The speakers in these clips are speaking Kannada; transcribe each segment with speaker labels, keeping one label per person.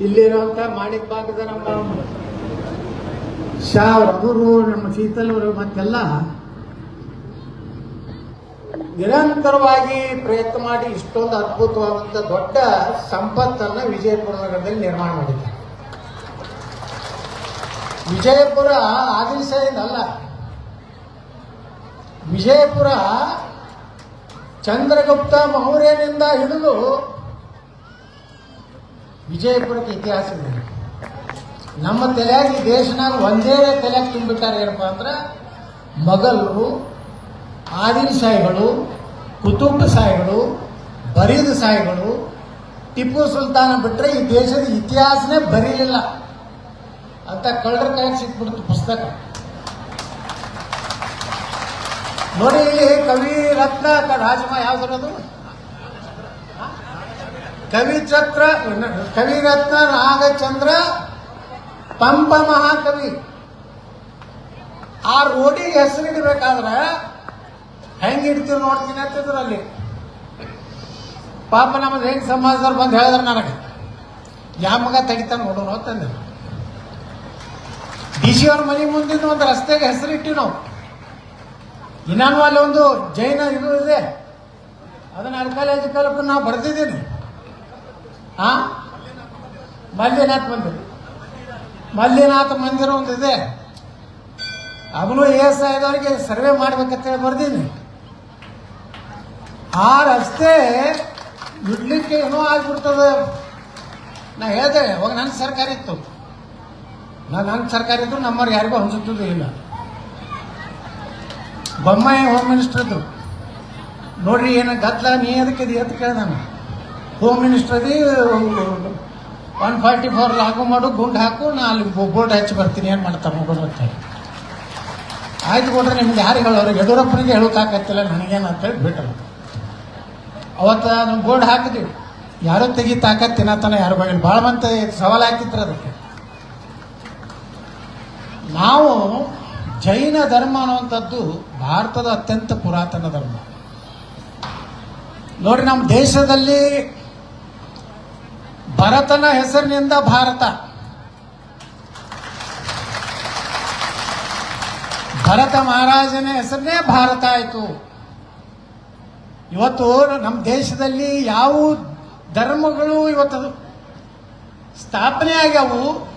Speaker 1: ಇಲ್ಲಿರುವಂತ ಮಾಣಿಕ್ ಭಾಗದ ನಮ್ಮ ಶಾ ಅವರು ನಮ್ಮ ಶೀತಲವರು ಮತ್ತೆಲ್ಲ ನಿರಂತರವಾಗಿ ಪ್ರಯತ್ನ ಮಾಡಿ ಇಷ್ಟೊಂದು ಅದ್ಭುತವಾದಂತ ದೊಡ್ಡ ಸಂಪತ್ತನ್ನ ವಿಜಯಪುರ ನಗರದಲ್ಲಿ ನಿರ್ಮಾಣ ಮಾಡಿದ್ದಾರೆ. ವಿಜಯಪುರ ಆದಿಲ್ಸದಿಂದ ಅಲ್ಲ. ವಿಜಯಪುರ ಚಂದ್ರಗುಪ್ತ ಮೌರ್ಯನಿಂದ ಹಿಡಿದು ವಿಜಯಪುರಕ್ಕೆ ಇತಿಹಾಸ ನಮ್ಮ ತಲೆಯಾಗಿ ದೇಶನಾಗ ಒಂದೇ ತಲೆಯಾಗಿ ತುಂಬಿಟ್ಟಾರೆ ಏನಪ್ಪ ಅಂದ್ರೆ ಮೊಘಲರು, ಆದಿಲ್ ಸಾಯಿಗಳು ಕುತುಂಬ ಸಾಯಿಗಳು ಬರೀದ ಸಾಯಿಗಳು ಟಿಪ್ಪು ಸುಲ್ತಾನ ಬಿಟ್ಟರೆ ಈ ದೇಶದ ಇತಿಹಾಸನೇ ಬರೀಲಿಲ್ಲ ಅಂತ ಕಳ್ಳರ ಕೈಗೆ ಸಿಕ್ಬಿಡ್ತು ಪುಸ್ತಕ. ನೋಡಿ ಕವಿ ರತ್ನ ರಾಜಮ ಯಾವ್ದು ಕವಿ ಚಕ್ರ ಕವಿರತ್ನ, ನಾಗಚಂದ್ರ ಪಂಪ ಮಹಾಕವಿ ಆ ರೋಡಿಗೆ ಹೆಸರಿಡಬೇಕಾದ್ರೆ ಹೆಂಗ್ ಇಡ್ತೀವಿ ನೋಡ್ತೀನಿ ಅಂತಿದ್ರು ಅಲ್ಲಿ. ಪಾಪ ನಮ್ಮದು ಹೆಂಗ್ ಸಮಾಜದವ್ರು ಬಂದು ಹೇಳಿದ್ರು ನನಗೆ. ಯಾವ ಮಗ ತೆಗಿತಾನೆ ನೋಡೋಣ ಅಂತಂದೆ ಡಿ ಸಿ ಮನೆ ಮುಂದಿನ ಒಂದು ರಸ್ತೆಗೆ ಹೆಸರಿಟ್ಟಿವಿ ನಾವು. ಇನ್ನೂ ಅಲ್ಲಿ ಒಂದು ಜೈನ ಇದು ಇದೆ. ಅದನ್ನ ಅರ್ಕಾಲೇಜ್ ಕಲ್ಪ ನಾವು ಬರ್ತಿದ್ದೀನಿ ಮಲ್ಲಿನಾಥ ಮಂದಿರ. ಮಲ್ಲಿನಾಥ ಮಂದಿರ ಒಂದು ಇದೆ. ಅವನು ಎಸ್ ಆಯ್ದವ್ರಿಗೆ ಸರ್ವೆ ಮಾಡ್ಬೇಕಂತೇಳಿ ಬರ್ದೀನಿ. ಆ ರಸ್ತೆ ಇಡ್ಲಿಕ್ಕೆ ಏನೋ ಆಗ್ಬಿಡ್ತದೆ. ನಾ ಹೇಳಿದೆ, ಅವಾಗ ನನ್ನ ಸರ್ಕಾರ ಇತ್ತು. ನಾ ನನ್ನ ಸರ್ಕಾರ ಇದ್ರು ನಮ್ಮವ್ರು ಯಾರಿಗೂ ಹಂಚುತ್ತದೂ ಇಲ್ಲ. ಬೊಮ್ಮಾಯಿ ಹೋಮ್ ಮಿನಿಸ್ಟರ್ ಇದ್ರು. ನೋಡ್ರಿ, ಏನು ಗದ್ದಲ ನೀ ಅದಕ್ಕೆ ಅಂತ ಕೇಳ್ದ ನಾನು. Home minister one forty four ಲಾಗು ಮಾಡು, ಗುಂಡು ಹಾಕು, ನಾ ಅಲ್ಲಿ ಬೋರ್ಡ್ ಹಚ್ಚಿ ಬರ್ತೀನಿ, ಏನು ಮಾಡ್ತಾರೆ ಮಗಳು ಅಂತ ಹೇಳಿ ಆಯ್ತು ಕೊಟ್ರೆ ನಿಮ್ಗೆ ಯಾರಿಗೆ ಹೇಳೋರು? ಯಡಿಯೂರಪ್ಪನಿಗೆ ಹೇಳೋಕ್ಕಾಗತ್ತಿಲ್ಲ ನನಗೇನು ಅಂತೇಳಿ ಬಿಟ್ಟರು. ಅವತ್ತು ನಾವು ಬೋರ್ಡ್ ಹಾಕಿದ್ವಿ. ಯಾರೋ ತಾಕತ್ ತಿನ್ನತನ ಯಾರು ಬಗ್ಗೆ ಭಾಳ ಮಂದಿ ಸವಾಲು ಹಾಕಿತ್ರ ಅದಕ್ಕೆ. ನಾವು ಜೈನ ಧರ್ಮ ಅನ್ನುವಂಥದ್ದು ಭಾರತದ ಅತ್ಯಂತ ಪುರಾತನ ಧರ್ಮ. ನೋಡಿ ನಮ್ಮ ದೇಶದಲ್ಲಿ ಭರತನ ಹೆಸರಿನಿಂದ ಭಾರತ. ಭರತ ಮಹಾರಾಜನ ಹೆಸರನ್ನೇ ಭಾರತ ಆಯಿತು. ಇವತ್ತು ನಮ್ಮ ದೇಶದಲ್ಲಿ ಯಾವ ಧರ್ಮಗಳು ಇವತ್ತು ಸ್ಥಾಪನೆ ಆಗ್ಯಾವು,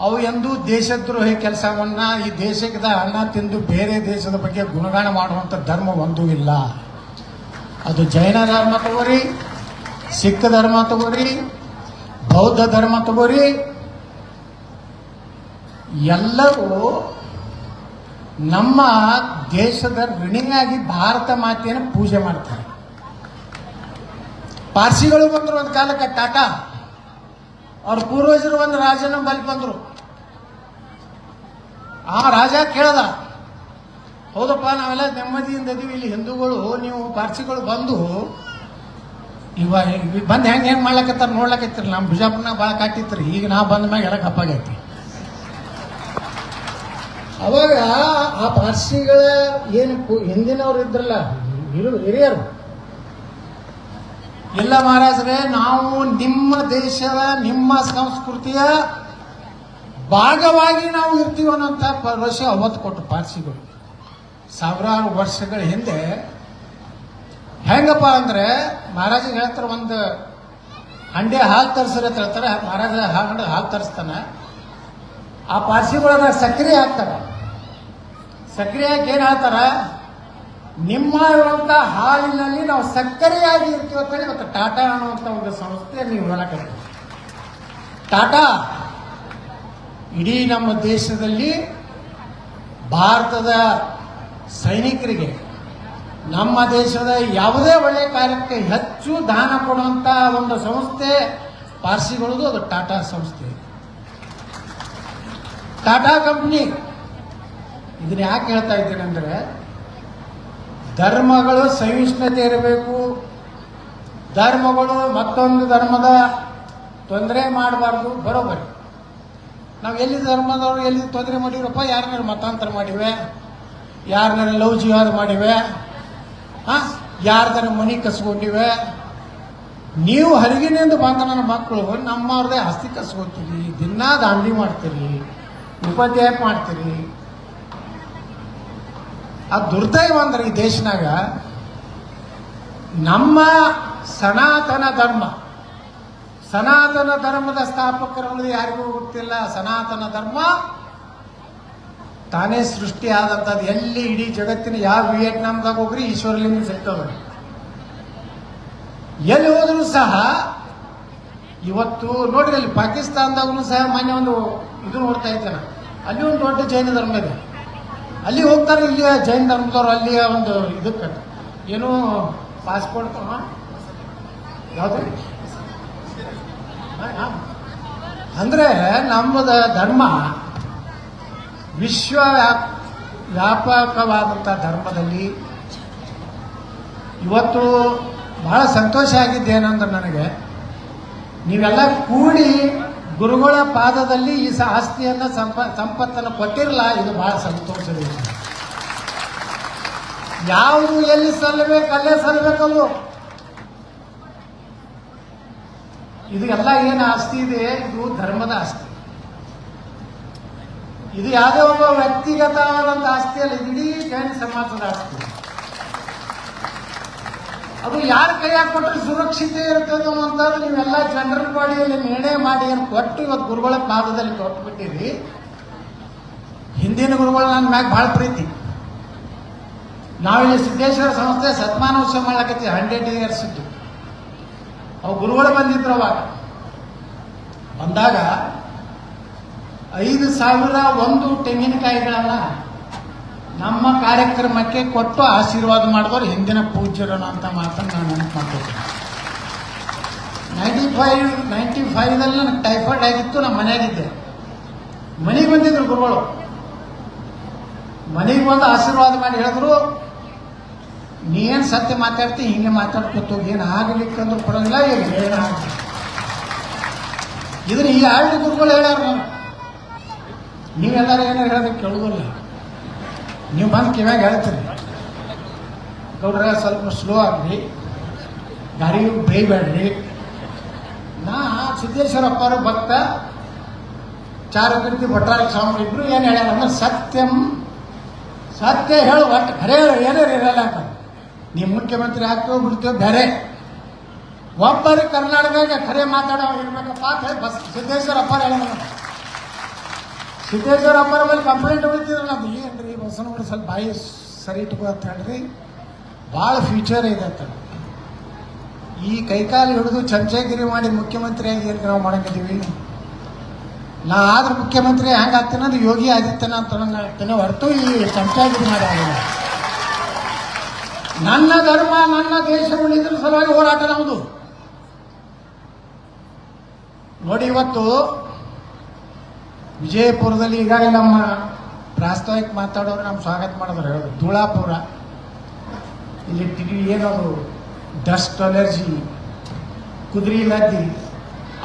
Speaker 1: ಅವು ಎಂದು ದೇಶದ್ರೋಹಿ ಕೆಲಸವನ್ನ ಈ ದೇಶದ ಅನ್ನ ತಿಂದು ಬೇರೆ ದೇಶದ ಬಗ್ಗೆ ಗುಣಗಾನ ಮಾಡುವಂಥ ಧರ್ಮ ಒಂದೂ ಇಲ್ಲ. ಅದು ಜೈನ ಧರ್ಮ ತಗೋರಿ ಸಿಖ್ ಧರ್ಮ ತಗೋರಿ, ಬೌದ್ಧ ಧರ್ಮ ತಗೋರಿ ಎಲ್ಲರೂ ನಮ್ಮ ದೇಶದ ಋಣಿಯಾಗಿ ಭಾರತ ಮಾತೆಯನ್ನು ಪೂಜೆ ಮಾಡ್ತಾರೆ. ಪಾರ್ಸಿಗಳು ಬಂದರು ಒಂದು ಕಾಲಕ್ಕೆ, ಟಾಟಾ. ಅವ್ರ ಪೂರ್ವಜರು ಒಂದು ರಾಜನ ಬಲಿ ಬಂದರು. ಆ ರಾಜ ಕೇಳದ, ಹೌದಪ್ಪ, ನಾವೆಲ್ಲ ನೆಮ್ಮದಿಯಿಂದ ಇದೀವಿ, ಇಲ್ಲಿ ಹಿಂದೂಗಳು, ನೀವು ಪಾರ್ಸಿಗಳು ಬಂದು ಇವ ಬಂದು ಹೆಂಗೆ ಹೆಂಗೆ ಮಾಡ್ಲಕತ್ತಾರ ನೋಡ್ಲಕತ್ತಿರ ನಮ್ಮ ಬಿಜಾಪುರ್ನಾಗ ಭಾಳ ಕಾಟಿತ್ರಿ. ಈಗ ನಾ ಬಂದ ಮ್ಯಾಗ ಎಲ್ಲ ಕಪ್ಪಾಗೈತಿ ಅವಾಗ ಆ ಪಾರ್ಸಿಗಳ ಏನು ಹಿಂದಿನವ್ರು ಇದ್ರಲ್ಲ ಹಿರಿಯರು. ಇಲ್ಲ ಮಹಾರಾಜರೇ ನಾವು ನಿಮ್ಮ ದೇಶದ ನಿಮ್ಮ ಸಂಸ್ಕೃತಿಯ ಭಾಗವಾಗಿ ನಾವು ಇರ್ತೀವಿ ಅನ್ನೋಂಥ ಭರವಸೆ ಅವತ್ತು ಕೊಟ್ಟು ಪಾರ್ಸಿಗಳು. ಸಾವಿರಾರು ವರ್ಷಗಳ ಹಿಂದೆ ಹೆಂಗಪ್ಪ ಅಂದ್ರೆ ಮಹಾರಾಜಿಗೆ ಹೇಳ್ತಾರೆ ಒಂದು ಹಂಡೆ ಹಾಲು ತರಿಸ್ರಿ ಅಂತ ಹೇಳ್ತಾರೆ. ಮಹಾರಾಜ ಹಂಡೆ ಹಾಲು ತರಿಸ್ತಾನೆ. ಆ ಪಾರ್ಸಿಗಳನ್ನ ಸಕ್ರಿಯ ಹಾಕ್ತಾರೆ. ಸಕ್ರಿಯ ಹಾಕಿ ಏನು ಹೇಳ್ತಾರ ನಿಮ್ಮ ಇರುವಂಥ ಹಾಲಿನಲ್ಲಿ ನಾವು ಸಕ್ಕರೆಯಾಗಿ ಇರ್ತೀವಿ ಅಂತ ಇವತ್ತು ಟಾಟಾ ಅನ್ನುವಂಥ ಒಂದು ಸಂಸ್ಥೆ ನೀವು ಹೇಳಕ್ಕೆ ಟಾಟಾ, ಇಡೀ ನಮ್ಮ ದೇಶದಲ್ಲಿ ಭಾರತದ ಸೈನಿಕರಿಗೆ ನಮ್ಮ ದೇಶದ ಯಾವುದೇ ಒಳ್ಳೆಯ ಕಾರ್ಯಕ್ಕೆ ಹೆಚ್ಚು ದಾನ ಕೊಡುವಂತ ಒಂದು ಸಂಸ್ಥೆ ಪಾರ್ಸಿಗಳದು ಅದು ಟಾಟಾ ಸಂಸ್ಥೆ. ಟಾಟಾ ಕಂಪ್ನಿ. ಇದನ್ನ ಯಾಕೆ ಹೇಳ್ತಾ ಇದ್ದೀನಿ ಅಂದ್ರೆ ಧರ್ಮಗಳು ಸಹಿಷ್ಣುತೆ ಇರಬೇಕು. ಧರ್ಮಗಳು ಮತ್ತೊಂದು ಧರ್ಮದ ತೊಂದರೆ ಮಾಡಬಾರ್ದು ಬರೋಬರಿ ನಾವು ಎಲ್ಲಿ ಧರ್ಮದವರು, ಎಲ್ಲಿ ತೊಂದರೆ ಮಾಡಿವ್ರಪ್ಪ ಯಾರನ್ನಾರು ಮತಾಂತರ ಮಾಡಿವೆ ಯಾರನ್ನಾರು ಲವ್ ಜಿಹಾದ್ ಮಾಡಿವೆ ಯಾರ್ದಾರ ಮನಿ ಕಸ್ಕೊಂಡಿವೆ? ನೀವು ಹರಿಗಿನಿಂದ ಬಂದ ನನ್ನ ಮಕ್ಕಳು, ನಮ್ಮವ್ರದೇ ಆಸ್ತಿ ಕಸ್ಕೊತೀರಿ, ದಿನಾ ದಾಂಡಿ ಮಾಡ್ತೀರಿ ಉಪಾಧ್ಯಾಯ ಮಾಡ್ತೀರಿ. ಆ ದುರ್ದೈವ ಅಂದ್ರೆ ಈ ದೇಶನಾಗ ನಮ್ಮ ಸನಾತನ ಧರ್ಮ. ಸನಾತನ ಧರ್ಮದ ಸ್ಥಾಪಕರು ಯಾರಿಗೂ ಗೊತ್ತಿಲ್ಲ. ಸನಾತನ ಧರ್ಮ ತಾನೇ ಸೃಷ್ಟಿ ಆದಂಥದ್ದು ಎಲ್ಲಿ ಇಡೀ ಜಗತ್ತಿನ ಯಾವ ವಿಯೆಟ್ನಾಂದಾಗ ಹೋಗ್ರಿ ಈಶ್ವರಲಿಂಗ ಸಿಗ್ತದೆ ಎಲ್ಲಿ ಹೋದ್ರು ಸಹ ಇವತ್ತು ನೋಡ್ರಿ, ಅಲ್ಲಿ ಪಾಕಿಸ್ತಾನದಾಗೂ ಸಹ ಮಾನ್ಯ ಒಂದು ಇದು ನೋಡ್ತಾ ಇದ್ದೇನೆ. ಅಲ್ಲಿ ಒಂದು ದೊಡ್ಡ ಜೈನ ಧರ್ಮ ಇದೆ. ಅಲ್ಲಿ ಹೋಗ್ತಾರೆ ಇಲ್ಲಿ ಜೈನ ಧರ್ಮದವ್ರು ಅಲ್ಲಿ ಒಂದು ಇದಕ್ಕೆ. ಏನು ಪಾಸ್ಪೋರ್ಟ್ ಯಾವುದು? ಅಂದ್ರೆ ನಮ್ಮದ ಧರ್ಮ ವಿಶ್ವ ವ್ಯಾಪ್ ವ್ಯಾಪಕವಾದಂಥ ಧರ್ಮದಲ್ಲಿ ಇವತ್ತು ಬಹಳ ಸಂತೋಷ ಆಗಿದ್ದೇನೆಂದ್ರೆ ನನಗೆ, ನೀವೆಲ್ಲ ಕೂಡಿ ಗುರುಗಳ ಪಾದದಲ್ಲಿ ಈ ಆಸ್ತಿಯನ್ನ ಸಂಪ ಸಂಪತ್ತನ್ನು ಕೊಟ್ಟಿರಲ್ಲ, ಇದು ಬಹಳ ಸಂತೋಷದ ವಿಷಯ. ಯಾವುದು ಎಲ್ಲಿ ಸಲ್ಲಬೇಕು, ಅಲ್ಲೇ ಸಲ್ಲಬೇಕಲ್ಲೂ ಇದು ಎಲ್ಲ ಏನು ಆಸ್ತಿ ಇದೆ? ಇದು ಧರ್ಮದ ಆಸ್ತಿ. ಇದು ಯಾವುದೇ ಒಬ್ಬ ವ್ಯಕ್ತಿಗತವಾದಂಥ ಆಸ್ತಿಯಲ್ಲಿ ಇಡೀ ಜೈನ ಸಮಾಜದ ಆಸ್ತಿ. ಅದು ಯಾರ ಕೈಯಾಗ ಕೊಟ್ಟರೆ ಸುರಕ್ಷಿತ ಇರುತ್ತೆ ಅಂತಂದ್ರೆ ನೀವೆಲ್ಲ ಜನರಲ್ ಬಾಡಿಯಲ್ಲಿ ನಿರ್ಣಯ ಮಾಡಿ ಏನು ಕೊಟ್ಟು ಇವತ್ತು ಗುರುಗಳ ಪಾದದಲ್ಲಿ ಕೊಟ್ಬಿಟ್ಟಿರಿ ಹಿಂದಿನ ಗುರುಗಳು ನನ್ನ ಮ್ಯಾಗ ಭಾಳ ಪ್ರೀತಿ. ನಾವಿಲ್ಲಿ ಸಿದ್ದೇಶ್ವರ ಸಂಸ್ಥೆ ಸತ್ಮಾನೋತ್ಸವ ಮಾಡ್ಲಕತ್ತೀವಿ, ಹಂಡ್ರೆಡ್ ಇಯರ್ಸ್ ಅವು ಗುರುಗಳು ಬಂದಿದ್ರು ಅವಾಗ. ಬಂದಾಗ ಐದು ಸಾವಿರ ಒಂದು ತೆಂಗಿನಕಾಯಿಗಳನ್ನ ನಮ್ಮ ಕಾರ್ಯಕ್ರಮಕ್ಕೆ ಕೊಟ್ಟು ಆಶೀರ್ವಾದ ಮಾಡಿದವರು ಹಿಂದಿನ ಪೂಜ್ಯರನು ಅಂತ ಮಾತನ್ನು ನಾನು ನೆನಪು ಮಾಡ್ಕೊತೀನಿ ನೈಂಟಿ ಫೈವ್ ನೈಂಟಿ ಫೈವ್ದಲ್ಲಿ ನನಗೆ ಟೈಫಾಯ್ಡ್ ಆಗಿತ್ತು ನಮ್ಮ ಮನೆಯಾಗಿದ್ದೆ. ಮನೆಗೆ ಬಂದಿದ್ರು ಗುರುಗಳು. ಮನೆಗೆ ಬಂದು ಆಶೀರ್ವಾದ ಮಾಡಿ ಹೇಳಿದ್ರು, ನೀ ಏನು ಸತ್ಯ ಮಾತಾಡ್ತಿ, ಹಿಂಗೆ ಮಾತಾಡ್ಕೊತು ಏನು ಆಗಲಿಕ್ಕಂದ್ರೂ ಪರವಾಗಿಲ್ಲ, ಏನು ಇದನ್ನ ಈ ಆಳ್ಡಿ ಗುರುಗಳು ಹೇಳ್ಯಾರ ನಾನು ನೀವೆಲ್ಲರೂ ಏನಾರು ಹೇಳೋದಕ್ಕೆ ಕೇಳೋದಿಲ್ಲ ನೀವು ಬಂದು ಕಿವ್ಯಾಗ ಹೇಳ್ತೀರಿ. ಗೌಡ್ರ, ಸ್ವಲ್ಪ ಸ್ಲೋ ಆಗ್ರಿ. ಗಾರಿ ಬೇಯಬೇಡ್ರಿ. ನಾ ಸಿದ್ದೇಶ್ವರಪ್ಪರು ಭಕ್ತ. ಚಾರುಕೀರ್ತಿ ಭಟ್ರಾಯ ಸ್ವಾಮಿ ಇಬ್ರು ಏನು ಹೇಳ್ಯಾರ ಅಂದ್ರೆ ಸತ್ಯಂ. ಸತ್ಯ ಹೇಳು, ಒಟ್ಟು ಖರೆ ಹೇಳು ಏನಾರು ಇರಲ್ಲ ಅಂತ. ನೀವು ಮುಖ್ಯಮಂತ್ರಿ ಆಗ್ತೇವೆ ಬಿಡ್ತೇವೆ ಬೇರೆ. ಒಬ್ಬರು ಕರ್ನಾಟಕದಾಗ ಖರೆ ಮಾತಾಡೋ ಇರ್ಬೇಕಪ್ಪ ಅಂತ ಬಸ್ ಸಿದ್ದೇಶ್ವರಪ್ಪ ಹೇಳ ಸಿದ್ದೇಶ್ವರಪ್ಪರ ಮೇಲೆ ಕಂಪ್ಲೇಂಟ್ ಹೊಡಿತಿದ್ರು ನಮ್ದು ಏನ್ರಿ? ಬಸವನಗೌಡ ಸ್ವಲ್ಪ ಬಾಯಿ ಸರಿ ಇಟ್ಕೋ ಅಂತ ಹೇಳ್ರಿ. ಭಾಳ ಫ್ಯೂಚರ್ ಇದೆ ಅಂತ. ಈ ಕೈಕಾಲು ಹಿಡಿದು ಚಂಚಗಿರಿ ಮಾಡಿ ಮುಖ್ಯಮಂತ್ರಿ ಆಗಿ ಏನು ನಾವು ಮಾಡಂಗಿದ್ದೀವಿ? ನಾ ಆದ್ರೆ ಮುಖ್ಯಮಂತ್ರಿ ಹೆಂಗೆ ಆಗ್ತೇನೆ ಅದು ಯೋಗಿ ಆದಿತ್ಯನ ಅಂತ ಆಗ್ತೇನೆ. ಹೊರತು ಈ ಚಮಚಾಗಿರಿ ಮಾಡಿ ನನ್ನ ಧರ್ಮ, ನನ್ನ ದೇಶ ಉಳಿದ್ರ ಸಲುವಾಗಿ ಹೋರಾಟ ನಮ್ದು. ನೋಡಿ, ಇವತ್ತು ವಿಜಯಪುರದಲ್ಲಿ ಈಗಾಗಲೇ ನಮ್ಮ ಪ್ರಾಸ್ತಾವಿಕ ಮಾತಾಡೋರು ನಮ್ಮ ಸ್ವಾಗತ ಮಾಡಿದ್ರು. ಹೇಳೋದು ತುಳಾಪುರ ಇಲ್ಲಿ ಟಿವಿ ಏನದು ಡಸ್ಟ್, ಅಲರ್ಜಿ, ಕುದುರೆ ಲದ್ದಿ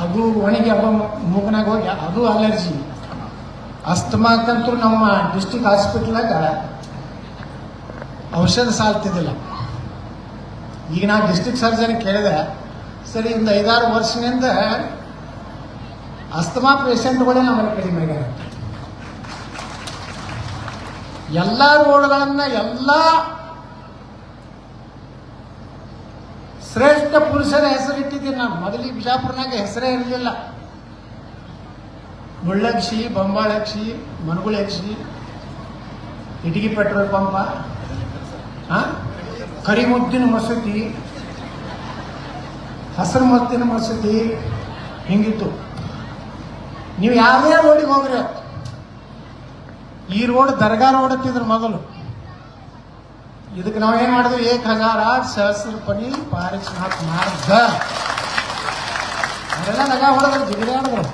Speaker 1: ಅದು ಒಣಗಿ ಹಬ್ಬ ಮೂಗನಾಗ ಹೋಗಿ ಅದು ಅಲರ್ಜಿ. ಅಸ್ತಮಾಕಂತೂ ನಮ್ಮ ಡಿಸ್ಟಿಕ್ ಹಾಸ್ಪಿಟ್ಲಾಗ ಔಷಧ ಸಾಲ್ತಿದ್ದಿಲ್ಲ. ಈಗ ನಾ ಡಿಸ್ಟಿಕ್ ಸರ್ಜನ್ ಕೇಳಿದೆ. ಸರಿ, ಒಂದು ಐದಾರು ವರ್ಷದಿಂದ ಅಸ್ತಮಾ ಪೇಷಂಟ್ಗಳೇ ನಮ್ಮಲ್ಲಿ ಕಡಿಮೆ ಆಗ್ಯಾರ ಎಲ್ಲ ರೋಡ್ಗಳನ್ನ ಎಲ್ಲ ಶ್ರೇಷ್ಠ ಪುರುಷರ ಹೆಸರಿಟ್ಟಿದ್ದೀನಿ ನಾನು. ಮೊದಲಿಗೆ ಬಿಜಾಪುರನಾಗ ಹೆಸರೇ ಇರಲಿಲ್ಲ. ಮುಳ್ಳಕ್ಷಿ, ಬೊಂಬಾಳಕ್ಷಿ, ಮನಗುಳಕ್ಷಿ, ಇಟಗಿ ಪೆಟ್ರೋಲ್ ಪಂಪ? ಕರಿಮುದ್ದಿನ ಮಸೂತಿ ಹಸಿರು ಮುದ್ದಿನ ಮಸೂತಿ ಹಿಂಗಿತ್ತು. ನೀವು ಯಾವುದೇ ರೋಡಿಗೆ ಹೋಗ್ರಿ. ಈ ರೋಡ್ ದರ್ಗಾ ರೋಡ್ ಅಂತಿದ್ರ ಮೊದಲು. ಇದಕ್ಕೆ ನಾವು ಏನ್ ಮಾಡಿದ್ವಿ? ಏಕ್ ಹಜಾರ ಸಹಸ್ರ ಪನಿ ಪಾರಿಶ್ನಾಥ್ ಮಾರ್ಗ. ಅವರೆಲ್ಲ ನಗ ಹೊಡೆದ್ರು ಜಿಗಿರಿ ಆಡಿದ್ರು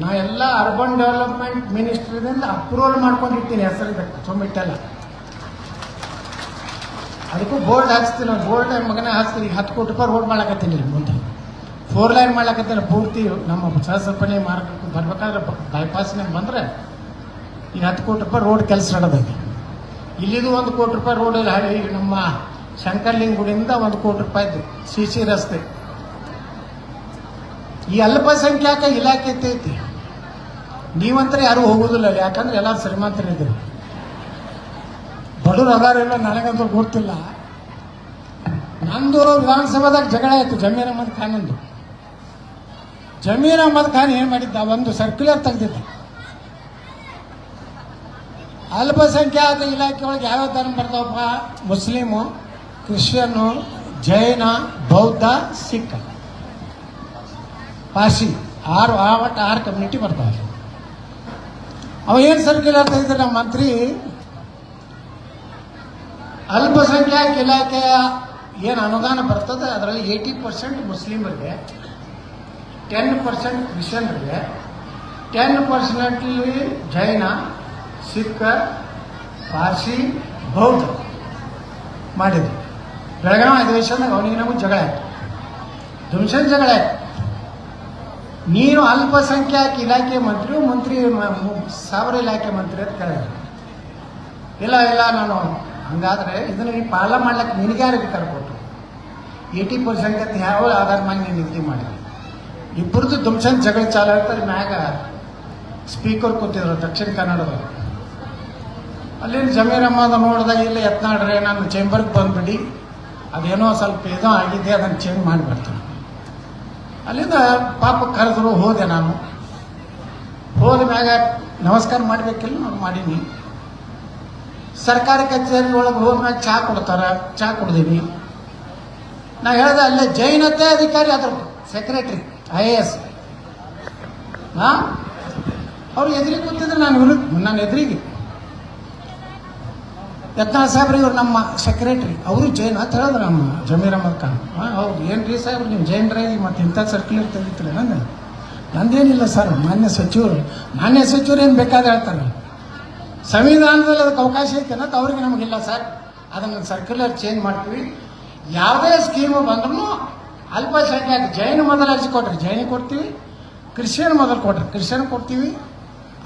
Speaker 1: ನಾ ಎಲ್ಲ ಅರ್ಬನ್ ಡೆವಲಪ್ಮೆಂಟ್ ಮಿನಿಸ್ಟ್ರಿದಿಂದ ಅಪ್ರೂವಲ್ ಮಾಡ್ಕೊಂಡಿರ್ತೀನಿ ಹೆಸರಿದೆ ಸೊಮ್ಮಿಟ್ಟೆಲ್ಲ ಅದಕ್ಕೂ ಬೋರ್ಡ್ ಹಾಕ್ಸ್ತೀನಿ ಬೋರ್ಡ್ ಮಗನೇ ಹಾಕ್ತೀನಿ ಹತ್ತು ಕೋಟಿ ರೂಪಾಯಿ ರೋಡ್ ಮಾಡಕತ್ತೀನಿ ಮುಂದೆ. ಫೋರ್ ಲೈನ್ ಮಾಡ್ಲಕತ್ತೀನಿ ಪೂರ್ತಿ ನಮ್ಮ ಸಹಸ್ರಪಣಿ ಮಾರ್ಗಕ್ಕೆ ಬರ್ಬೇಕಾದ್ರೆ ಬೈಪಾಸ್ನಾಗ ಬಂದ್ರೆ ಈಗ ಹತ್ತು ಕೋಟಿ ರೂಪಾಯಿ ರೋಡ್ ಕೆಲಸ ನಡೆದೈತೆ. ಇಲ್ಲಿದು ಒಂದು ಕೋಟಿ ರೂಪಾಯಿ ರೋಡ್ ನಮ್ಮ ಶಂಕರ್ಲಿಂಗುಡಿಯಿಂದ ಒಂದು ಕೋಟಿ ರೂಪಾಯಿದು ಸಿ ಸಿ ರಸ್ತೆ. ಈ ಅಲ್ಪಸಂಖ್ಯಾತ ಇಲಾಖೆ ಐತಿ ನೀವಂತರ ಯಾರು ಹೋಗುದಿಲ್ಲ ಯಾಕಂದ್ರೆ ಎಲ್ಲ ಶ್ರೀಮಂತರಿದ್ದೀರಿ ಅದಾರ ಇಲ್ಲ ನನಗಂತೂ ಗೊತ್ತಿಲ್ಲ. ನಂದು ವಿಧಾನಸಭಾದಾಗ ಜಗಳ ಆಯ್ತು, ಜಮೀನ ಮಂದಿ ಖಾನಂದು ಜಮೀರ್ ಅಹಮದ್ ಖಾನ್ ಏನ್ ಮಾಡಿದ್ದ? ಒಂದು ಸರ್ಕ್ಯುಲರ್ ತೆಗೆದಿದ್ದ. ಅಲ್ಪಸಂಖ್ಯಾತ ಇಲಾಖೆ ಒಳಗೆ ಯಾವ್ಯಾವ ಧರ್ಮ ಬರ್ತಾವಪ್ಪ? ಮುಸ್ಲಿಮು ಕ್ರಿಶ್ಚಿಯನ್ನು ಜೈನ, ಬೌದ್ಧ, ಸಿಖ್. ಪಾರ್ಸಿ. ಆರು, ಆ ಒಟ್ಟು ಆರು ಕಮ್ಯುನಿಟಿ ಬರ್ತಾವೆ ಅವ ಏನು ಸರ್ಕ್ಯುಲರ್ ತೆಗೆದಿದ್ದ ಮಂತ್ರಿ? ಅಲ್ಪಸಂಖ್ಯಾತ ಇಲಾಖೆಯ ಏನು ಅನುದಾನ ಬರ್ತದೆ? ಅದರಲ್ಲಿ ಏಯ್ಟಿ ಪರ್ಸೆಂಟ್ ಮುಸ್ಲಿಮರಿಗೆ. ಟೆನ್ ಪರ್ಸೆಂಟ್ ಕ್ರಿಶ್ಚಿಯನ್ರಿಗೆ ಟೆನ್ ಪರ್ಸೆಂಟ್ಲಿ ಜೈನ ಸಿಖ್ ಪಾರ್ಸಿ ಬೌದ್ಧ ಮಾಡಿದ್ರು. ಬೆಳಗಾವಿ ಅಧಿವೇಶನದಾಗ ಅವನಿಗೆ ನಮಗೆ ಜಗಳ ಆಯ್ತು. ದುಮ್ಸನ್ ಜಗಳ ಆಯ್ತು. ನೀನು ಅಲ್ಪಸಂಖ್ಯಾತ ಇಲಾಖೆ ಮಂತ್ರಿ ಮಂತ್ರಿ ಸಾವಿರ ಇಲಾಖೆ ಮಂತ್ರಿ ಅಂತ ಕೇಳಿದ್ರು. ಇಲ್ಲ ಇಲ್ಲ, ನಾನು ಹಂಗಾದ್ರೆ ಇದನ್ನ ನೀವು ಪಾಲ ಮಾಡ್ಲಿಕ್ಕೆ ನಿನಗ್ಯಾರಿಗೆ ಕರ್ಕೊಟ್ಟು ಏಯ್ಟಿ ಪರ್ಸೆಂಟ್ ಯಾವ ಆಧಾರ ಮೇಲೆ ನೀನು ನಿಗದಿ ಮಾಡಿದ್ರಿ? ಇಬ್ಬರದ್ದು ದುಮ್ಸನ್ ಜಗಳ ಚಾಲು ಆಗ್ತದೆ ಮ್ಯಾಗ ಸ್ಪೀಕರ್ ಕೂತಿದ್ರು ದಕ್ಷಿಣ ಕನ್ನಡದವರು. ಅಲ್ಲಿಂದ ಜಮೀರ್ ಅಹಮದ್ ನೋಡಿದಾಗ, ಇಲ್ಲ ಎತ್ನಾಡ್ರೆ ನಾನು ಚೇಂಬರ್ಗೆ ಬಂದ್ಬಿಡಿ. ಅದೇನೋ ಸ್ವಲ್ಪ ಏನೋ ಆಗಿದೆ, ಅದನ್ನು ಚೇಂಜ್ ಮಾಡಿಬಿಡ್ತೀನಿ. ಅಲ್ಲಿಂದ ಪಾಪ ಕರೆದ್ರು, ಹೋದೆ ನಾನು. ಹೋದ ಮ್ಯಾಗ, ನಮಸ್ಕಾರ ಮಾಡಬೇಕಿಲ್ಲ, ನಾನು ಮಾಡೀನಿ. ಸರ್ಕಾರಿ ಕಚೇರಿ ಒಳಗೆ ಹೋದ್ಮ್ಯಾಗ ಚಹಾ ಕೊಡ್ತಾರೆ ಚಹಾ ಕುಡ್ದೀನಿ. ನಾ ಹೇಳ್ದೆ, ಅಲ್ಲೇ ಜೈನತೆ ಅಧಿಕಾರಿ ಅದ್ರ ಸೆಕ್ರೆಟ್ರಿ ಐ ಎ ಎಸ್ ಹಾ? ಅವ್ರು ಎದುರಿಗೆ ಗೊತ್ತಿದ್ರೆ ನಾನು ವಿರುದ್ಧ ನಾನು ಎದುರಿಗೆ. ಯತ್ನಾಳ್ ಸಾಹೇಬ್ರಿ ಇವ್ರು ನಮ್ಮ ಸೆಕ್ರೆಟ್ರಿ ಅವರು ಜೈನ್ ಅಂತ ಹೇಳಿದ್ರು ನಮ್ಮ ಜಮೀರ್ ಅಹಮದ್ ಖಾನ್. ಹಾಂ, ಹೌದು. ಏನು ರೀ ಸಾಹೇಬ್ರು ನೀವು ಜೈನ್ರೇ ಮತ್ತು ಇಂಥ ಸರ್ಕ್ಯುಲರ್ ತೆಗಿತೀರಿ ನಂದು? ನಂದೇನಿಲ್ಲ ಸರ್, ಮಾನ್ಯ ಸಚಿವರು. ಮಾನ್ಯ ಸಚಿವರು ಏನು ಬೇಕಾದ ಹೇಳ್ತಾರೆ ಸಂವಿಧಾನದಲ್ಲಿ ಅದಕ್ಕೆ ಅವಕಾಶ ಐತೆ ಅನ್ನೋದು ಅವ್ರಿಗೆ ನಮಗಿಲ್ಲ ಸರ್. ಅದನ್ನು ಸರ್ಕ್ಯುಲರ್ ಚೇಂಜ್ ಮಾಡ್ತೀವಿ. ಯಾವುದೇ ಸ್ಕೀಮು ಬಂದ್ರೂ ಅಲ್ಪಸಂಖ್ಯಾತ, ಜೈನ ಮೊದಲು ಕೊಟ್ರಿ. ಜೈನ ಕೊಡ್ತೀವಿ, ಕ್ರಿಶ್ಚಿಯನ್ ಮೊದಲು ಕೊಟ್ರಿ. ಕ್ರಿಶ್ಚಿಯನ್ ಕೊಡ್ತೀವಿ.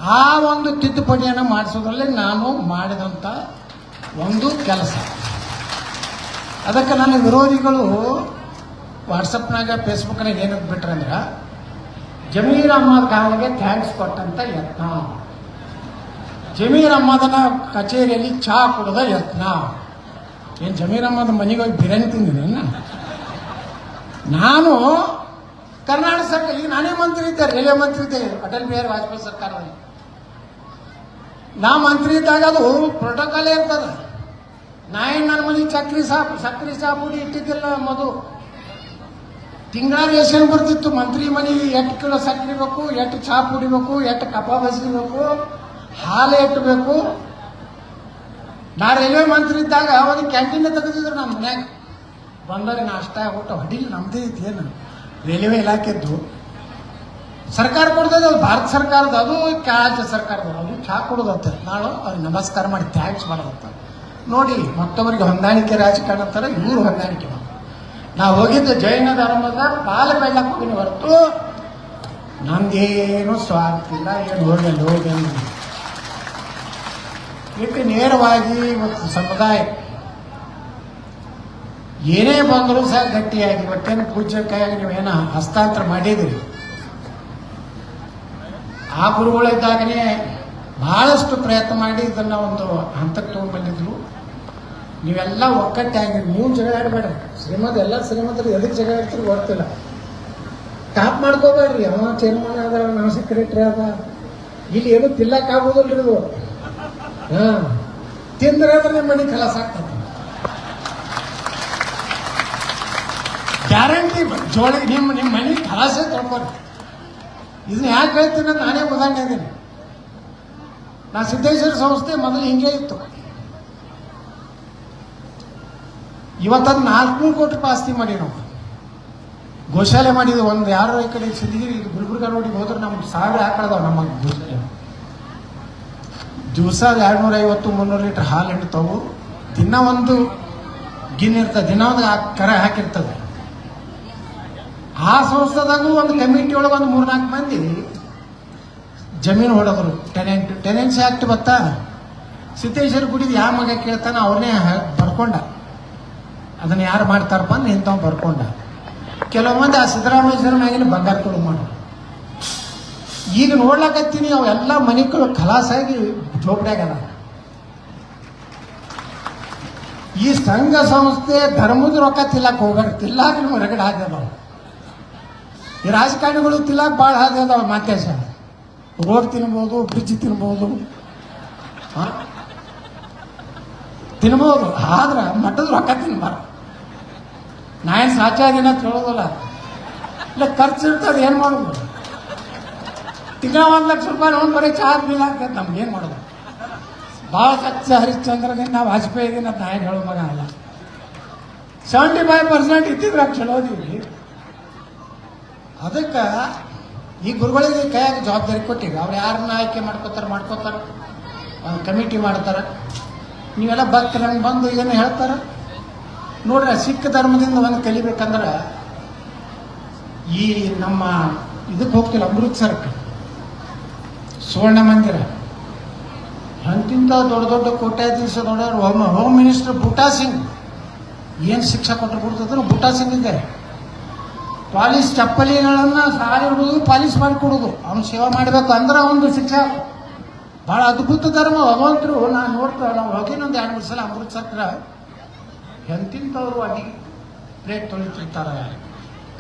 Speaker 1: ಆ ಒಂದು ತಿದ್ದುಪಡಿಯನ್ನು ಮಾಡಿಸೋದ್ರಲ್ಲಿ ನಾನು ಮಾಡಿದಂಥ ಒಂದು ಕೆಲಸ. ಅದಕ್ಕೆ ನನ್ನ ವಿರೋಧಿಗಳು ವಾಟ್ಸಪ್ನಾಗ, ಫೇಸ್ಬುಕ್ನಾಗ ಏನಂತ ಬಿಟ್ರೆ ಅಂದ್ರೆ, ಜಮೀರ್ ಅಹ್ಮದ್ ಖಾನ್ಗೆ ಥ್ಯಾಂಕ್ಸ್ ಕೊಟ್ಟಂತ ಯತ್ನ. ಜಮೀರ್ ಅಹ್ಮದನ ಕಚೇರಿಯಲ್ಲಿ ಚಹಾ ಕುಡಿದ ಯತ್ನ. ಏನು ಜಮೀರ್ ಅಹ್ಮದ್ ಮನೆಗೆ ಹೋಗಿ ಬಿರಿಯಾನಿ ತಿಂದಿನಿ ನಾನು ಕರ್ನಾಟಕ ಸರ್ಕಾರ ಈಗ ನಾನೇ ಮಂತ್ರಿ ಇದ್ದೆ ರೈಲ್ವೆ ಮಂತ್ರಿ ಇದ್ದೆ ಅಟಲ್ ಬಿಹಾರಿ ವಾಜಪೇಯಿ ಸರ್ಕಾರದಲ್ಲಿ. ನಾ ಮಂತ್ರಿ ಇದ್ದಾಗ ಅದು ಪ್ರೋಟೋಕಾಲೇ ಇರ್ತದೆ. ನಾ ನನ್ನ ಮನೆಗೆ ಚಕ್ರಿ ಸಾಪ್ ಸಕ್ರಿ ಸಾಪುಡಿ ಇಟ್ಟಿದ್ದಿಲ್ಲ ಮದು. ತಿಂಗಳ ರೇಷನ್ ಬರ್ತಿತ್ತು, ಮಂತ್ರಿ ಮನೆಗೆ ಎಷ್ಟು ಕಿಲೋ ಸಕ್ರಿ ಬೇಕು, ಎಷ್ಟು ಚಾಪ್ ಕುಡಿಬೇಕು ಎಷ್ಟು ಕಪ ಬಸಿಬೇಕು, ಹಾಲು ಎಟ್ಟಬೇಕು ನಾ ರೈಲ್ವೆ ಮಂತ್ರಿ ಇದ್ದಾಗ, ಒಂದು ಕ್ಯಾಂಟೀನ್ ತೆಗೆದಿದ್ರು ನಮ್ಮ ಮನ್ಯಾಗ. ಬಂದಾಗ ನಾಷ್ಟ, ಊಟ, ಹೊಡಿಲಿ, ನಮ್ದೇ ಐತಿ ಏನು? ರೈಲ್ವೆ ಇಲಾಖೆದ್ದು. ಸರ್ಕಾರ ಕೊಡ್ತದೆ, ಅದು ಭಾರತ ಸರ್ಕಾರದ, ಅದು ರಾಜ್ಯ ಸರ್ಕಾರದ, ಅದು ಚಾ ಕೊಡೋದಂತೆ. ನಾಳು ಅವ್ರಿಗೆ ನಮಸ್ಕಾರ ಮಾಡಿ ಥ್ಯಾಂಕ್ಸ್ ಮಾಡೋದತ್ತ ನೋಡಿ, ಮತ್ತೊಬ್ಬರಿಗೆ ಹೊಂದಾಣಿಕೆ ರಾಜಕಾರಣ ಅಂತಾರೆ, ಇವರು ಹೊಂದಾಣಿಕೆ ಮಾಡ ನಾವು ಹೋಗಿದ್ದು ಜೈನ ಧರ್ಮದ ಪಾಲ ಬೆಳ್ಳಕ್ಕೆ ಹೋಗಿನಿ ಹೊರತು ನಮ್ದೇನು ಸ್ವಾರ್ಥ ಇಲ್ಲ, ಏನು ಹೋಗಿ ಹೋಗಲ್ಲ ಹೋಗಿ ಅನ್ನೋದು. ಇದಕ್ಕೆ ನೇರವಾಗಿ ಮತ್ತು ಸಮುದಾಯ ಏನೇ ಬಂದರೂ ಸಹ ಗಟ್ಟಿಯಾಗಿ ಒಟ್ಟೇನು ಪೂಜ್ಯಕ್ಕಾಗಿ ನೀವೇನ ಹಸ್ತಾಂತರ ಮಾಡಿದಿರಿ ಆ ಗುರುಗಳಿದ್ದಾಗಲೇ ಬಹಳಷ್ಟು ಪ್ರಯತ್ನ ಮಾಡಿ ಇದನ್ನ ಒಂದು ಹಂತಕ್ಕೆ ತಗೊಂಡ್ಬಂದಿದ್ರು. ನೀವೆಲ್ಲ ಒಕ್ಕಟ್ಟಾಗಿ ನೀವು ಜಗಳಾಡಬೇಡ ಶ್ರೀಮಂತ ಎಲ್ಲ ಶ್ರೀಮಂತರು ಎದಕ್ಕೆ ಜಗಳಾಡ್ತೀರಿ ಗೊತ್ತಿಲ್ಲ. ಟಾಪ್ ಮಾಡ್ಕೋಬೇಡ್ರಿ, ಅವ ಚೇರ್ಮನ್ ಅದ ನಾವು ಸೆಕ್ರೆಟ್ರಿ ಅದ ಇಲ್ಲಿ ಏನು ತಿಲ್ಲಕ್ಕಾಗೋದಿಲ್ರಿ ಇದು. ಹಾ, ತಿಂದ್ರೆ ಅಂದ್ರೆ ನಿಮ್ಮ ಮನೆ ಕೆಲಸ ಆಗ್ತದೆ. ಗ್ಯಾರಂಟಿ ಜೋಳ ನಿಮ್ಮ ನಿಮ್ಮ ಮನೆ ಕಲಾಸೆ ತೊಗೊಂಡ್ಬಾರ್ದು ಇದನ್ನ ಯಾಕೆ ಹೇಳ್ತೀನಿ ಅಂತ ನಾನೇ ಉದಾಹರಣೆ ಇದ್ದೀನಿ. ನಾ ಸಿದ್ದೇಶ್ವರ ಸಂಸ್ಥೆ ಮೊದಲು ಹಿಂಗೆ ಇತ್ತು. ಇವತ್ತದು ನಾಲ್ಕುನೂರು ಕೋಟಿ ರೂಪಾಯಿ ಆಸ್ತಿ ಮಾಡಿ ನಾವು. ಗೋಶಾಲೆ ಮಾಡಿದ್ವಿ ಒಂದು ಯಾರೋ ಈ ಕಡೆ ಸಿದ್ಧಗಿರಿ ಗುಲ್ಬರ್ಗ ರೋಡಿಗೆ ಹೋದ್ರೆ ನಮ್ಗೆ ಸಾವಿರ ಆಕಳದಾವ ನಮ್ಮ ಗೋಶಾಲೆ. ದಿವಸ ಎರಡ್ನೂರ ಐವತ್ತು ಮುನ್ನೂರು ಲೀಟರ್ ಹಾಲು ಹಿಂಡ್ತಾವು ದಿನ ಒಂದು ಗಿನ್ ಇರ್ತದೆ. ದಿನ ಒಂದು ಕರೆ ಹಾಕಿರ್ತದೆ. ಆ ಸಂಸ್ಥೆದಾಗೂ ಒಂದು ಕಮಿಟಿ ಒಳಗೆ ಒಂದು ಮೂರ್ನಾಲ್ಕು ಮಂದಿ ಜಮೀನು ಹೊಡೆದ್ರು ಟೆನೆಂಟ್ ಟೆನೆನ್ಸಿ ಆಕ್ಟ್ ಬತ್ತಾ? ಸಿದ್ದೇಶ್ವರ ಗುಡಿದು ಯಾವ ಮಗ ಕೇಳ್ತಾನೆ ಅವ್ರನ್ನೇ ಬರ್ಕೊಂಡ. ಅದನ್ನ ಯಾರು ಮಾಡ್ತಾರಪ್ಪ ಅಂದ್ರೆ ಇಂಥವ್ ಬರ್ಕೊಂಡ. ಕೆಲವೊಂದು ಆ ಸಿದ್ದರಾಮಯ್ಯ ಮ್ಯಾಗಿನ ಬಂಗಾರ ಕೊಡು ಮಾಡ. ಈಗ ನೋಡ್ಲಕತ್ತೀನಿ ಅವೆಲ್ಲ ಮನೆಗಳು ಖಲಾಸಾಗಿ ಜೋಪಡ್ಯಾಗದ ಈ ಸಂಘ ಸಂಸ್ಥೆ ಧರ್ಮದ ರೊಕ್ಕ ತಿಲ್ಲಾಕ ಹೋಗ್ಬೇಡ ತಿಲ್ಲಾಕ ನಿಮ್ಗೆ ರಗಡ ಹಾದ್ಯದವ ಈ ರಾಜಕಾರಣಿಗಳು ತಿಲ್ಲಾಕ ಭಾಳ ಹಾದಿ ಹಾದ್ಯದವ ಮಾತೇಶ ರೋಡ್ ತಿನ್ಬೋದು, ಬ್ರಿಡ್ಜ್ ತಿನ್ಬೋದು? ತಿನ್ಬೋದು, ಆದ್ರೆ ಮಠದ ರೊಕ್ಕ ತಿನ್ಬಾರ ನಾ ಏನು ಸಾಚಾದಿನ ತಿಳೋದಲ್ಲ ಇಲ್ಲ, ಖರ್ಚು ಇರ್ತದೆ ಏನು ಮಾಡೋದು? ತಿಂಗಳ ಒಂದು ಲಕ್ಷ ರೂಪಾಯಿ ಅವ್ನು ಬರೀ ಚಹಾ ಬಿಲ್ ಆಗ್ತದೆ ನಮ್ಗೆ ಏನು ಮಾಡೋದು? ಭಾಳ ಸಚ್ಚ ಹರಿಶ್ಚಂದ್ರದಿಂದ ನಾವು ವಾಜಪೇಯಿದಿನ ನಾ ಏನು ಹೇಳೋ ಮಗ ಅಲ್ಲ. ಸೆವೆಂಟಿ ಫೈವ್ ಪರ್ಸೆಂಟ್ ಇದ್ದಿದ್ರೆ ಚಲೋ ಅದೀವಿ ಅದಕ್ಕೆ ಈ ಗುರುಗಳಿಗೆ ಕೈಯಾಗಿ ಜವಾಬ್ದಾರಿ ಕೊಟ್ಟಿವಿ ಅವ್ರು ಯಾರನ್ನ ಆಯ್ಕೆ ಮಾಡ್ಕೋತಾರೆ ಮಾಡ್ಕೋತಾರೆ. ಒಂದು ಕಮಿಟಿ ಮಾಡ್ತಾರೆ. ನೀವೆಲ್ಲ ಭಕ್ತ ನಂಗೆ ಬಂದು ಏನು ಹೇಳ್ತಾರೆ? ನೋಡ್ರಿ ಸಿಖ್ ಧರ್ಮದಿಂದ ಒಂದು ಕಲಿಬೇಕಂದ್ರೆ ಈ ನಮ್ಮ ಇದಕ್ಕೆ ಹೋಗ್ತಿಲ್ಲ ಅಮೃತ್ಸರಕ್ಕೆ ಸುವರ್ಣ ಮಂದಿರ. ಅಂತಿಂತ ದೊಡ್ಡ ದೊಡ್ಡ ಕೋಟ್ಯಾಧೀಶ ದೊಡ್ಡ home home minister Buta Singh. ಏನು ಶಿಕ್ಷೆ ಕೊಟ್ಟರು ಬಿಡ್ತದ್ರು ಬುಟಾ ಸಿಂಗ್ ಇದೆ ಪಾಲಿಸ್ ಚಪ್ಪಲಿಗಳನ್ನು ಸಾರಿ ಹಿಡಿದು ಪಾಲಿಸ್ ಮಾಡಿ ಅವನು ಅವ್ನು ಸೇವೆ ಮಾಡಬೇಕು ಅಂದ್ರೆ ಒಂದು ಶಿಕ್ಷೆ. ಭಾಳ ಅದ್ಭುತ ಧರ್ಮ. ಭಗವಂತರು, ನಾನು ನೋಡ್ತಾ ನಾವು ಹೋಗಿನೊಂದು ಎರಡು ಮೂರು ಸಲ ಅಮೃತ್ಸತ್ರ, ಎಂತಿಂಥವ್ರು ಅಡಿ ಪ್ಲೇಟ್ ತೊಳಿತಿರ್ತಾರ,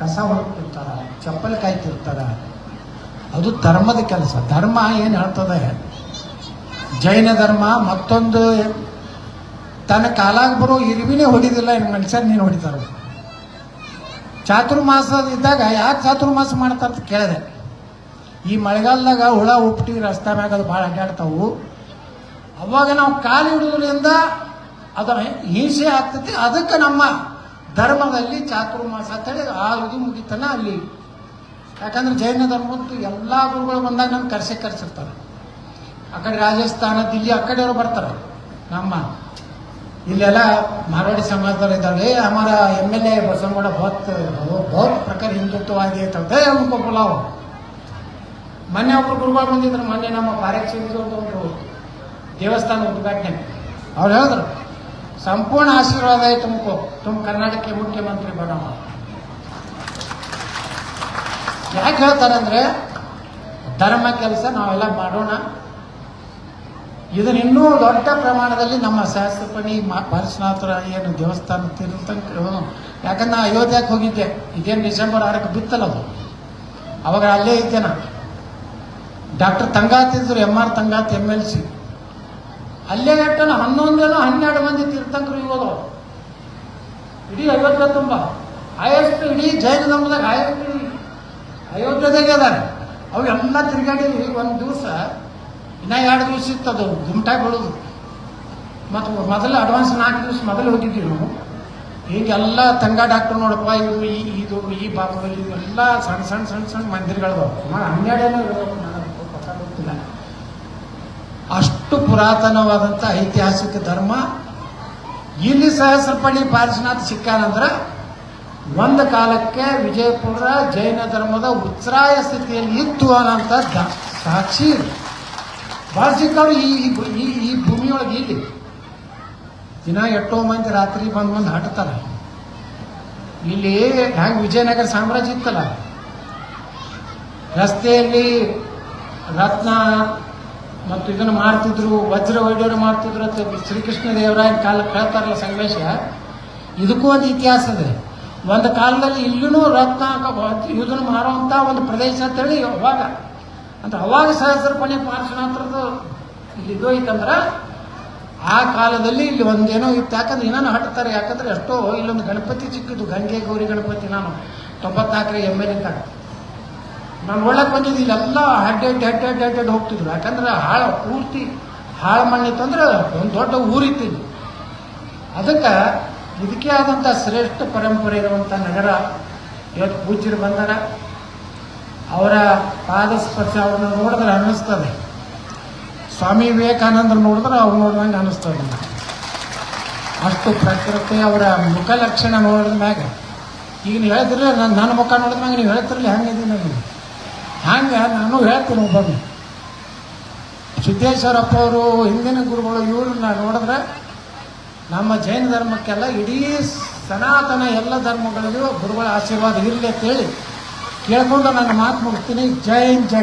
Speaker 1: ಕಸ ಹೊರತಿರ್ತಾರ ಚಪ್ಪಲಿ ಕಾಯ್ತಿರ್ತಾರ. ಅದು ಧರ್ಮದ ಕೆಲಸ. ಧರ್ಮ ಏನು ಹೇಳ್ತದೆ? ಜೈನ ಧರ್ಮ, ಮತ್ತೊಂದು ತನ್ನ ಕಾಲಾಗ ಬರೋ ಇರುವಿನೇ ಹೊಡಿದಿಲ್ಲ ಇನ್ನು ಮನುಷ್ಯನ ನೀನು ಹೊಡಿತಾರೆ. ಚಾತುರ್ಮಾಸ ಇದ್ದಾಗ ಯಾಕೆ ಚಾತುರ್ಮಾಸ ಮಾಡ್ತಾರೆ ಅಂತ ಕೇಳಿದೆ. ಈ ಮಳೆಗಾಲದಾಗ ಹುಳ, ಉಪ್ಟಿ, ರಸ್ತೆ ಮ್ಯಾಗ ಅದು ಭಾಳ ಅಡ್ಡಾಡ್ತಾವು. ಅವಾಗ ನಾವು ಕಾಲು ಹಿಡಿದ್ರಿಂದ ಅದು ಹಿಂಸೆ ಆಗ್ತೈತಿ ಅದಕ್ಕೆ ನಮ್ಮ ಧರ್ಮದಲ್ಲಿ ಚಾತುರ್ಮಾಸ ಅಂತೇಳಿ ಆ ಇದು ಮುಗಿತನ ಅಲ್ಲಿ. ಯಾಕಂದ್ರೆ ಜೈನ ಧರ್ಮದ್ದು ಎಲ್ಲ ಗುರುಗಳು ಬಂದಾಗ ನಮ್ಗೆ ಕರ್ಸೆ ಕರ್ಸಿರ್ತಾರೆ. ಆ ಕಡೆ ರಾಜಸ್ಥಾನ, ದಿಲ್ಲಿ ಆ ಕಡೆಯವರು ಬರ್ತಾರೆ. ನಮ್ಮ ಇಲ್ಲೆಲ್ಲ ಮಾರವಾಡಿ ಸಮಾಜದವ್ರು ಇದ್ದಾವೆ. Amara M L A Basavagouda ಬಹುತ್ ಬಹುತ್ ಪ್ರಕಾರ ಹಿಂದುತ್ವವಾದಿ ಐತಂತೆ ಅನ್ಕೋ ಪುಲಾವ್ ಮೊನ್ನೆ ಒಬ್ರು ಗುರುಬಾರ್ ಬಂದಿದ್ರು. ಮೊನ್ನೆ ನಮ್ಮ ಪಾರೇಕ್ ಒಂದು ದೇವಸ್ಥಾನ ಉದ್ಘಾಟನೆ. ಅವ್ರು ಹೇಳಿದ್ರು, ಸಂಪೂರ್ಣ ಆಶೀರ್ವಾದ ಐತೆ ತುಮಕು ತುಮ್ ಕರ್ನಾಟಕಕ್ಕೆ ಮುಖ್ಯಮಂತ್ರಿ ಬರೋಣ ಯಾಕೆ ಹೇಳ್ತಾರಂದ್ರೆ, ಧರ್ಮ ಕೆಲಸ ನಾವೆಲ್ಲ ಮಾಡೋಣ. ಇದನ್ನ ಇನ್ನೂ ದೊಡ್ಡ ಪ್ರಮಾಣದಲ್ಲಿ ನಮ್ಮ ಶಾಸ್ತ್ರಪಣಿ ಪಾರ್ಶ್ವನಾಥರ ಏನು ದೇವಸ್ಥಾನ ತಿರುತಂಕ ಯಾಕಂದ್ರೆ ನಾ ಅಯೋಧ್ಯಕ್ಕೆ ಹೋಗಿದ್ದೆ. ಇದೇನು ಡಿಸೆಂಬರ್ ಆರಕ್ಕೆ ಬಿತ್ತಲ್ಲ ಅದು? ಅವಾಗ ಅಲ್ಲೇ ಇದ್ದೆ ಡಾಕ್ಟರ್ ತಂಗಾತಿದ್ರು ಎಂ ಆರ್ ತಂಗಾತ್ ಎಂ ಎಲ್ ಸಿ. ಅಲ್ಲೇ ಎಟ್ಟನ ಹನ್ನೊಂದೇನೋ ಹನ್ನೆರಡು ಮಂದಿ ತೀರ್ಥಂಕರು ಇವಾಗ. ಇಡೀ ಅಯೋಧ್ಯ ತುಂಬ. ಆಯಷ್ಟು ಇಡೀ ಜೈನ ಧರ್ಮದಾಗ ಆಯಷ್ಟು ಅಯೋಧ್ಯದಾಗೆ ಅದಾರೆ ಅವು ಎಲ್ಲ ತಿರುಗಾಡಿ ಒಂದು ದಿವಸ ಇನ್ನ ಎರಡು ದಿವಸ ಇತ್ತು ಅದು. ಗುಮ್ಟಾಗಿ ಬೀಳೋದು. ಮತ್ತು ಮೊದಲು ಅಡ್ವಾನ್ಸ್ ನಾಲ್ಕು ದಿವಸ ಮೊದಲು ಹೋಗಿದ್ದೀವಿ ನಾವು. ಹೀಗೆಲ್ಲ ತಂಗ ಡಾಕ್ಟರ್ ನೋಡಪ್ಪ ಇವರು ಈ, ಇದು, ಈ ಭಾಗದಲ್ಲಿ ಇವೆಲ್ಲ ಸಣ್ಣ ಸಣ್ಣ ಸಣ್ಣ ಸಣ್ಣ ಮಂದಿರಗಳು ಹನ್ನೆರಡೇನೋ ಹನ್ನೆರಡು ನನಗೆ ಗೊತ್ತಿಲ್ಲ ಅಷ್ಟು ಪುರಾತನವಾದಂಥ ಐತಿಹಾಸಿಕ ಧರ್ಮ. ಇಲ್ಲಿ ಸಹಸ್ರಪಳ್ಳಿ ಪಾರ್ಶ್ವನಾಥ್ ಸಿಕ್ಕಾನಂದ್ರೆ ಒಂದು ಕಾಲಕ್ಕೆ ವಿಜಯಪುರ ಜೈನ ಧರ್ಮದ ಉಚ್ಛ್ರಾಯ ಸ್ಥಿತಿಯಲ್ಲಿ ಇತ್ತು ಅನ್ನೋಂಥ ಸಾಕ್ಷಿ ಈ ಈ ಈ ಈ ಭೂಮಿಯೊಳಗೆ ಇಲ್ಲಿ. ದಿನ ಎಷ್ಟೋ ಮಂದಿ ರಾತ್ರಿ ಬಂದು ಬಂದು ಹಟ್ತಾರೆ ಇಲ್ಲಿ ಹ್ಯಾಂಗೆ ವಿಜಯನಗರ ಸಾಮ್ರಾಜ್ಯ ಇತ್ತಲ್ಲ? ರಸ್ತೆಯಲ್ಲಿ ರತ್ನ ಮತ್ತು ಇದನ್ನು ಮಾಡ್ತಿದ್ರು ವಜ್ರ ವೈಡ್ಯರು ಮಾಡ್ತಿದ್ರು ಅಂತ ಶ್ರೀಕೃಷ್ಣ ದೇವರಾಯನ ಕಾಲ ಕೇಳ್ತಾರಲ್ಲ ಸಂಗಮೇಶ ಇದಕ್ಕೂ ಒಂದು ಇತಿಹಾಸ ಇದೆ. ಒಂದು ಕಾಲದಲ್ಲಿ ಇಲ್ಲೂ ರತ್ನ ಇದನ್ನು ಮಾರುವಂಥ ಒಂದು ಪ್ರದೇಶ ಅಂತೇಳಿ ಅವಾಗ ಅಂದ್ರೆ ಅವಾಗ ಸಹಸ್ರಪಣಿ ಪಾರ್ಶ್ವನಾಥರದ್ದು ಇಲ್ಲಿ ಇದು ಐತಂದ್ರೆ ಆ ಕಾಲದಲ್ಲಿ ಇಲ್ಲಿ ಒಂದೇನೋ ಇತ್ತು. ಯಾಕಂದ್ರೆ ಇನ್ನೂ ಹಟ್ತಾರೆ, ಯಾಕಂದ್ರೆ ಎಷ್ಟೋ ಇಲ್ಲೊಂದು ಗಣಪತಿ ಸಿಕ್ಕಿದ್ದು ಗಂಗೆ ಗೌರಿ ಗಣಪತಿ ನಾನು ತೊಂಬತ್ನಾಲ್ಕರ ಎಂ ಎಲ್ ಎಂತ ನಾನು ಒಳಗೆ ಬಂದಿದ್ದು ಇಲ್ಲೆಲ್ಲ ಹಡ್ಡೆಡ್ ಹೆಡ್ ಹೆಡ್ ಹೋಗ್ತಿದ್ರು. ಯಾಕಂದ್ರೆ ಹಾಳ ಪೂರ್ತಿ, ಹಾಳು ಮಣ್ಣಿತ್ತು ಅಂದ್ರೆ ಒಂದು ದೊಡ್ಡ ಊರಿತ್ತು ಅದಕ್ಕೆ ಇದಕ್ಕೆ ಆದಂಥ ಶ್ರೇಷ್ಠ ಪರಂಪರೆ ಇರುವಂಥ ನಗರ ಇವತ್ತು ಪೂಜ್ಯರು ಬಂದಾರ. ಅವರ ಪಾದಸ್ಪರ್ಶ ಅವ್ರನ್ನ ನೋಡಿದ್ರೆ ಅನ್ನಿಸ್ತದೆ. ಸ್ವಾಮಿ ವಿವೇಕಾನಂದರು ನೋಡಿದ್ರೆ ಅವ್ರು ನೋಡಿದಂಗೆ ಅನ್ನಿಸ್ತದೆ. ಅಷ್ಟು ಪ್ರಕೃತಿ ಅವರ ಮುಖ ಲಕ್ಷಣ ನೋಡಿದ ಮ್ಯಾಗ. ಈಗ ನೀವು ಹೇಳ್ತಿರಲಿಲ್ಲ ನನ್ನ ನನ್ನ ಮುಖ ನೋಡಿದ ಮ್ಯಾಗ ನೀವು ಹೇಳ್ತಿರಲಿಲ್ಲ ಹೆಂಗಿದ್ದೀನಿ ನನಗೆ ಹಂಗೆ ನಾನು ಹೇಳ್ತೀನಿ ಒಬ್ಬೊಮ್ಮೆ ಸಿದ್ದೇಶ್ವರಪ್ಪ ಅವರು ಹಿಂದಿನ ಗುರುಗಳು ಇವ್ರನ್ನ ನೋಡಿದ್ರೆ ನಮ್ಮ ಜೈನ ಧರ್ಮಕ್ಕೆಲ್ಲ ಇಡೀ ಸನಾತನ ಎಲ್ಲ ಧರ್ಮಗಳಿಗೂ ಗುರುಗಳ ಆಶೀರ್ವಾದ ಇರಲಿ ಅಂತೇಳಿ ಕೇಳ್ಕೊಂಡು ನನ್ನ ಮಾತು ಮುಗಿಸ್ತೀನಿ. ಜೈ ಹಿಂದ್ ಜೈ